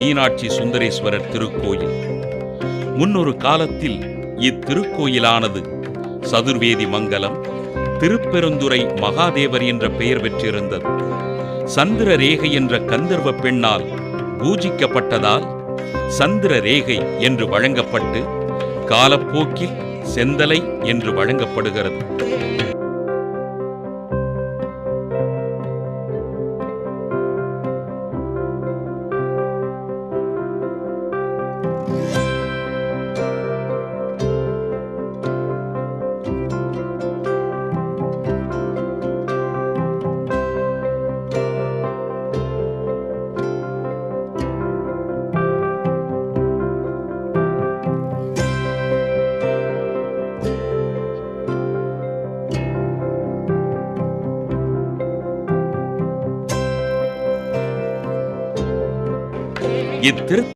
மீனாட்சி சுந்தரேஸ்வரர் திருக்கோயில். முன்னொரு காலத்தில் இத்திருக்கோயிலானது சதுர்வேதி மங்கலம் திருப்பெருந்துறை மகாதேவர் என்ற பெயர் பெற்றிருந்தது. சந்திர ரேகை என்ற கந்தர்வ பெண்ணால் பூஜிக்கப்பட்டதால் சந்திர ரேகை என்று வழங்கப்பட்டு காலப்போக்கில் செந்தலை என்று வழங்கப்படுகிறது. இத்திரு